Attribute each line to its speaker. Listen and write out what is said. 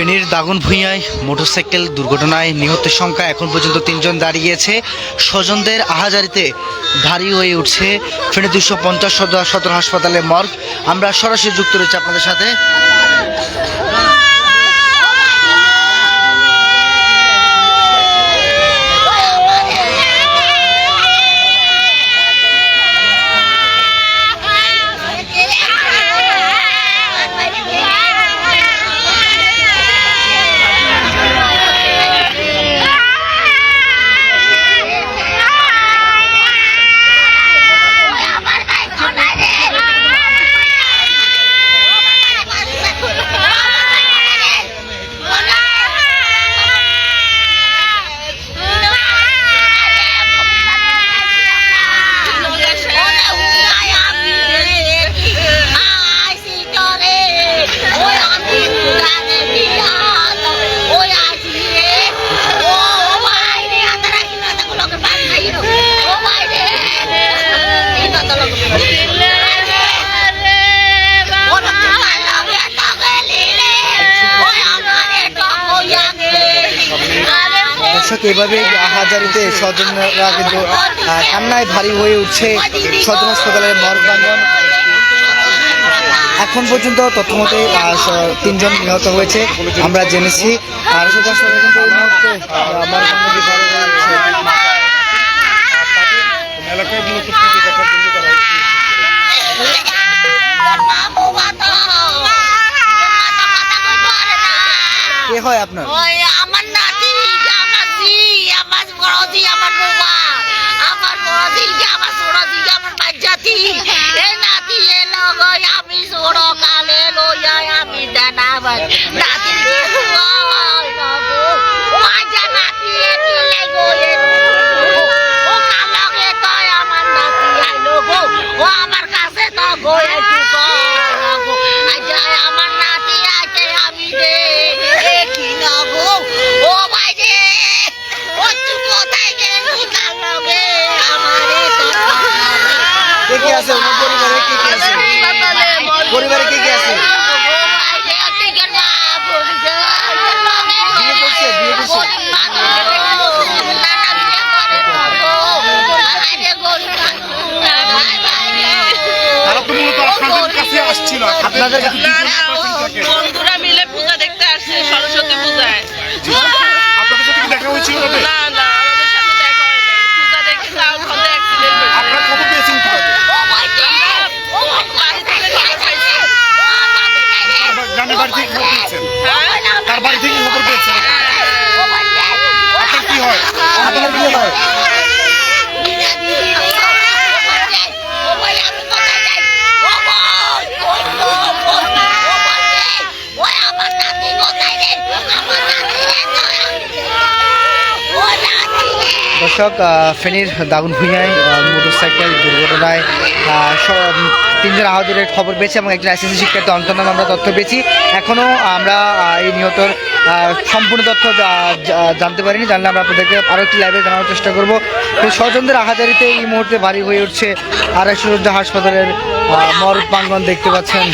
Speaker 1: ফেনীর দাগুন ভূঁইয়ায় মোটরসাইকেল দুর্ঘটনায় নিহতের সংখ্যা এখন পর্যন্ত তিনজন দাঁড়িয়েছে। স্বজনদের আহাজারিতে ভারী হয়ে উঠছে ফেনী দুশো পঞ্চাশ সদর হাসপাতালে মর্গ। আমরা সরাসরি যুক্ত রয়েছি আপনাদের সাথে। দর্শক এভাবে আহাজারিতে স্বজনরা কিন্তু কান্নায় ভারী হয়ে উঠছে সদর হাসপাতালের মর্গ প্রাঙ্গণ। এখন পর্যন্ত তথ্য মতে আহ, স- তিনজন নিহত হয়েছে আমরা জেনেছি। আর হাসপাতালে কিন্তু হয় আপনার?
Speaker 2: দানা নাতি আমার কাছে তো আছে আমারে
Speaker 1: পরিবারে কে কে আছে পরিবারে কে কে আছে বিয়ে করছে, বিয়ে করছে?
Speaker 3: তারা তো মূলত আপনাদের কাছে আসছিল
Speaker 1: আপনাদের
Speaker 3: কিন্তু দুজন person
Speaker 4: বন্ধুরা মিলে পূজা দেখতে আসছে সরস্বতী পূজায়।
Speaker 3: আপনাদের সাথে কি দেখা হয়েছিল
Speaker 4: না না আমাদের সাথে দেখা হয় পূজা দেখে তাও ঘরে অ্যাক্সিডেন্ট
Speaker 3: আপনারা খবর পেয়েছেন কীভাবে?
Speaker 4: বাড়ি থেকে খবর পাইছি
Speaker 3: আপনার গ্রামের বাড়ি থেকে খবর পেয়েছেন?
Speaker 4: হ্যাঁ?
Speaker 3: তার বাড়ি থেকে খবর পেয়েছেন? আপনার কি হয়?
Speaker 1: আপনার বিয়ে হয়? আহ, ফেনীর দাগুন ভূঁইয়ায় মোটরসাইকেল দুর্ঘটনায় তিনজন আহতের খবর পেয়েছি এবং একজন আইসিসি শিক্ষার্থী অন্তর্নাম আমরা তথ্য পেয়েছি এখনও আমরা এই নিহতর সম্পূর্ণ তথ্য জানতে পারিনি জানলে আমরা আপনাদেরকে আরও একটি লাইভে জানানোর চেষ্টা করব স্বজনদের আহাজারিতে এই মুহূর্তে ভারী হয়ে উঠছে আড়াইশো সজ্জা হাসপাতালের আহ, মর্গ প্রাঙ্গণ দেখতে পাচ্ছেন